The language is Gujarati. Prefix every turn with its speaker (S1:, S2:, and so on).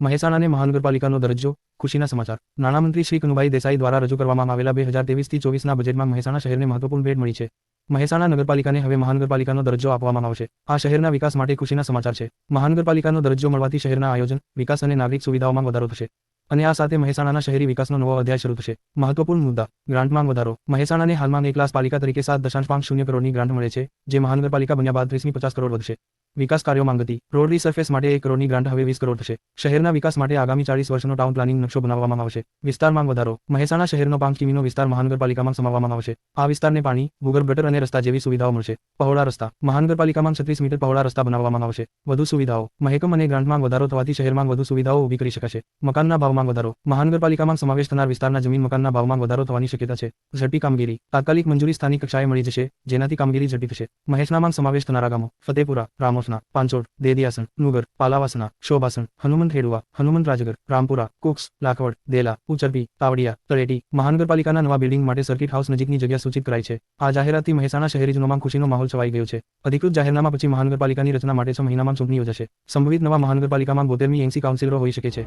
S1: મહેસાણાને મહાનગરપાલિકાનો દરજ્જો, ખુશીના સમાચાર. નાણામંત્રી શ્રી કનુભાઈ દેસાઈ દ્વારા રજૂ કરવામાં આવેલા બે હજાર તેવીસથી ચોવીસના બજેટમાં મહેસાણા શહેરને મહત્વપૂર્ણ ભેટ મળી છે. મહેસાણા નગરપાલિકાને હવે મહાનગરપાલિકાનો દરજ્જો આપવામાં આવશે. આ શહેરના વિકાસ માટે ખુશીના સમાચાર છે. મહાનગરપાલિકાનો દરજ્જો મળવાથી શહેરના આયોજન, વિકાસ અને નાગરિક સુવિધાઓમાં વધારો થશે. અને આ સાથે મહેસાણાના શહેરી વિકાસનો નવો અધ્યાય શરૂ થશે. મહત્વપૂર્ણ મુદ્દા, ગ્રાન્ટમાં વધારો. મહેસાણાને હાલમાં એક ક્લાસ પાલિકા તરીકે સાત દશાંશ પાંચ શૂન્ય કરોડની ગ્રાન્ટ મળે છે, જે મહાનગરપાલિકા બન્યા બાદ ત્રીસની પચાસ કરોડ વધશે. વિકાસ કાર્યોમાં ગતિ રોડ રીસર્ફેસ માટે એક કરોડની ગ્રાન્ટ હવે વીસ કરોડ થશે. શહેરના વિકાસ માટે આગામી ચાલીસ વર્ષનો ટાઉન પ્લાનિંગ નકશો બનાવવામાં આવશે. વિસ્તારમાં વધારો. મહેસાણા શહેરનો પાંચ કિમીનો વિસ્તાર મહાનગરપાલિકામાં સમાવવામાં આવશે. આ વિસ્તારને પાણી, ભૂગર્ભ ગટર અને રસ્તા જેવી સુવિધાઓ મળશે. પહોળા રસ્તા. મહાનગરપાલિકામાં છત્રીસ મીટર પહોળા રસ્તા બનાવવામાં આવશે. વધુ સુવિધાઓ. મહેકમ અને ગ્રાન્ટમાં વધારો થવાથી શહેરમાં વધુ સુવિધાઓ ઊભી કરી શકાશે. મકાનના ભાવમાં વધારો. મહાનગરપાલિકામાં સમાવેશ થનાર વિસ્તારના જમીન મકાનના ભાવમાં વધારો થવાની શક્યતા છે. ઝડપી કામગીરી. તાત્કાલિક મંજૂરી સ્થાનિક કક્ષાએ મળી જશે, જેનાથી કામગીરી ઝડપી થશે. મહેસાણામાં સમાવેશ થનારા ગામો. ફતેપુરા રામોસના પાંચોડ દેદિયાસણ નુગર પાલાવાસના શોભાસણ હનુમંત હેડુઆ હનુમંત રાજગર રામપુરા કુક્સ લાખવડ દેલા ઉચરપી તાવડિયા તળેટી મહાનગરપાલિકાના નવા બિલ્ડિંગ માટે સર્કિટ હાઉસ નજીકની જગ્યા સૂચિત કરાઈ છે. આ જાહેરાતથી મહેસાણા શહેરીજનોમાં ખુશીનો માહોલ છવાઈ ગયો છે. અધિકૃત જાહેરનામા પછી મહાનગરપાલિકાની રચના માટે છ મહિનામાં ચૂંટણી યોજાશે. સંભવિત નવા મહાનગરપાલિકામાં બોતેરમી એંસી કાઉન્સિલરો હોઈ શકે છે.